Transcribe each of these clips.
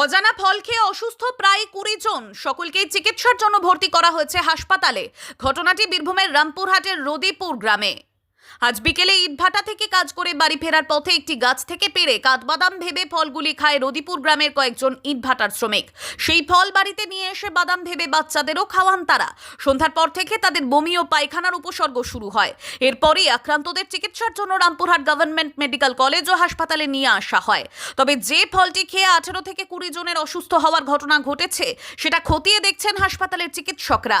অজানা ফল খেয়ে অসুস্থ প্রায় কুড়ি জন। সকলকেই চিকিৎসার জন্য ভর্তি করা হয়েছে হাসপাতালে। ঘটনাটি বীরভূমের রামপুরহাটের রদিপুর গ্রামে। আজ বিকেলে ইটভাটা থেকে কাজ করে বাড়ি ফেরার পথে একটি গাছ থেকে পেরে কাঠবাদাম ভেবে ফলগুলি খায় রদিপুর গ্রামের কয়েকজন ইটভাটার শ্রমিক। সেই ফল বাড়িতে নিয়ে এসে বাদাম ভেবে বাচ্চাদেরও খাওয়ান তারা। সন্ধ্যার পর থেকে তাদের বমি ও পায়খানার উপসর্গ শুরু হয়। এরপরই আক্রান্তদের চিকিৎসার জন্য রামপুরহাট গভর্নমেন্ট মেডিকেল কলেজ ও হাসপাতালে নিয়ে আসা হয়। তবে যে ফলটি খেয়ে আঠেরো থেকে কুড়ি জনের অসুস্থ হওয়ার ঘটনা ঘটেছে, সেটা খতিয়ে দেখছেন হাসপাতালের চিকিৎসকরা।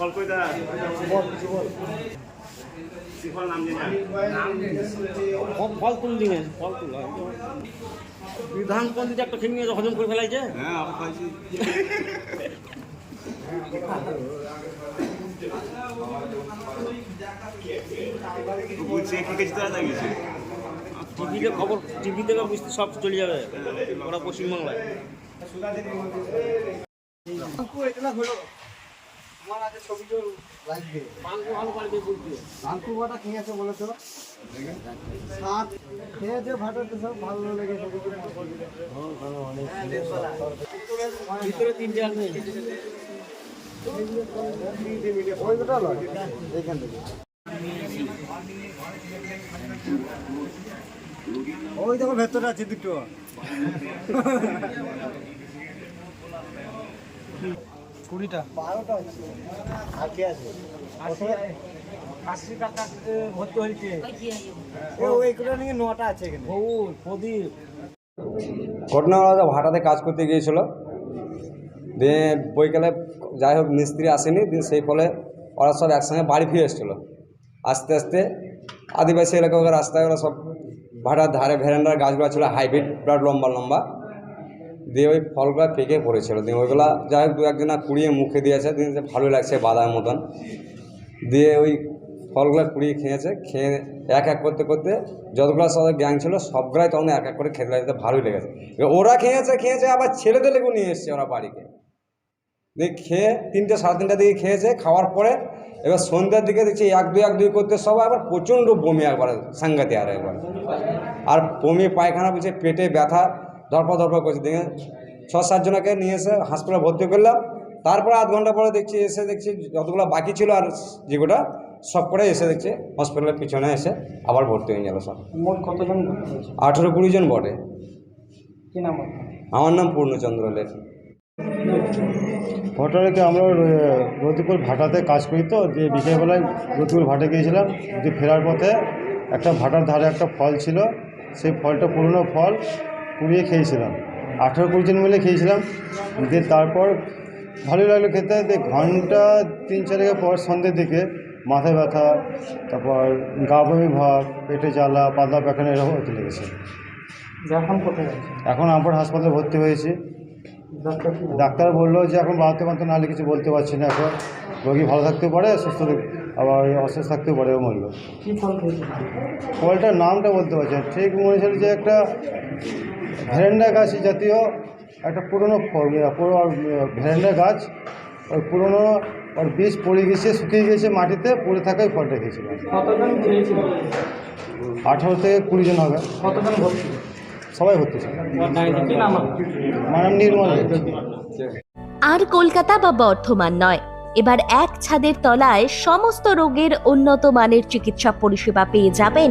কল্পনা শ্রীফল নাম জানি ফল ফল তুল দিনে ফল তুল বিধান পন্ডিত একটা খেয়ে নিয়ে হজম করে ফেলাইছে হ্যাঁ আমি খাইছি বুঝছি কি কিছু তো লাগিয়েছে টিভিতে খবর টিভি থেকে বুঝতে সব চলে যাবে ওরা পশ্চিমবাংলায় আমার আগে ছবিটা লাগবে। ভালো বাড়িতে বলতে আঙ্কু ভাটা খেয়েছে বলে তো? সাত খেয়েছে ভাটাতে সব ভালো ভিতরে তিনটে লয় থেকে ওই দেখো ভেতরে আছে দুটো। কুড়িটা। বারোটা আছে আছে। আশি টাকা ভর্তি হয়েছে। ওইগুলো নাকি নটা আছে এখানে। বউ প্রদীপ। ঘটনা হলো ভাটাতে কাজ করতে গিয়েছিল। দিয়ে বইকালে যাই হোক মিস্ত্রি আসেনি। সেই ফলে ওরা সব একসঙ্গে বাড়ি ফিরে এসেছিল। আস্তে আস্তে আদিবাসী এলাকার রাস্তায় ওরা সব ভাটার ধারে ভেরান্ডার গাছগুলো ছিল হাইব্রিড প্লাট লম্বা লম্বা। দিয়ে ওই ফলগুলো পেকে পড়েছিল। দিয়ে ওইগুলা যাই হোক দু একজনা কুড়িয়ে মুখে দিয়েছে, দিয়ে ভালো লাগছে বাদামের মতন। দিয়ে ওই ফলগুলো কুড়িয়ে খেয়েছে, খেয়ে এক এক করতে করতে যতগুলো সব গ্যাং ছিল, সবগুলাই তখন এক এক করে খেতে লাগতে ভালোই লেগেছে। ওরা খেয়েছে খেয়েছে, আবার ছেলেদের লেগেও নিয়ে এসছে ওরা বাড়িতে। দিয়ে খেয়ে তিনটে সাড়ে তিনটা দিকে খেয়েছে, খাওয়ার পরে এবার সন্ধ্যার দিকে দেখছি এক দুই এক দুই করতে সবাই আবার প্রচণ্ড বমি একবার সাংঘাতে আর একবার। আর বমি পায়খানা বুঝে পেটে ব্যথা ধরপা ধরপা করছে দেখে ছ সাতজনকে নিয়ে এসে হাসপাতালে ভর্তি করলাম। তারপরে আধ ঘণ্টা পরে দেখছি এসে দেখছি যতগুলো বাকি ছিল আর যেগুলো সব করে এসে দেখছি হসপিটালের পিছনে এসে আবার ভর্তি হয়ে গেল সব। মোট কতজন আঠেরো কুড়ি জন বটে। কি নাম আমার নাম পূর্ণচন্দ্র লেখ ঘটনাকে আমরা র- রতিপুর ভাটাতে কাজ করি তো যে বিকেলবেলায় রতিপুর ভাটে গিয়েছিলাম যে ফেরার পথে একটা ভাটার ধারে একটা ফল ছিল সেই ফলটা পুরনো ফল কুড়িয়ে খেয়েছিলাম। আঠেরো কুড়ি জন মিলে খেয়েছিলাম। দিয়ে তারপর ভালোই লাগল খেতে। দিয়ে ঘণ্টা তিন চারেকের পর সন্ধ্যের দিকে মাথা ব্যথা তারপর গা বমি ভাব পেটে জ্বালা পাতলা পায়খানা এরকম হতে লেগেছে। এখন কোথায় এখন আমার হাসপাতালে ভর্তি হয়েছি। ডাক্তার বলল? যে এখন বাড়াতে পারতে নাহলে কিছু বলতে পারছি না এখন। রোগী ভালো থাকতে পারে সুস্থ আবার অসুস্থ থাকতে পারে এরকম বলল কি ফলটার নামটা বলতে পারছি ঠিক মনে হচ্ছিল যে একটা ভেরেন্ডা গাছ জাতীয় একটা পুরনো ফল পুরো ভেরেন্ডা গাছ ওই পুরনো ওর বীজ পড়ে গেছে শুকিয়ে গেছে মাটিতে পড়ে থাকাই ফলটা কতজন খেয়েছিল? আঠারো থেকে কুড়ি জন হবে। সবাই ভর্তি ছিল। নির্মল আর কলকাতা বা বর্ধমান নয়। এবার এক ছাদের তলায় সমস্ত রোগের উন্নত মানের চিকিৎসা পরিষেবা পেয়ে যাবেন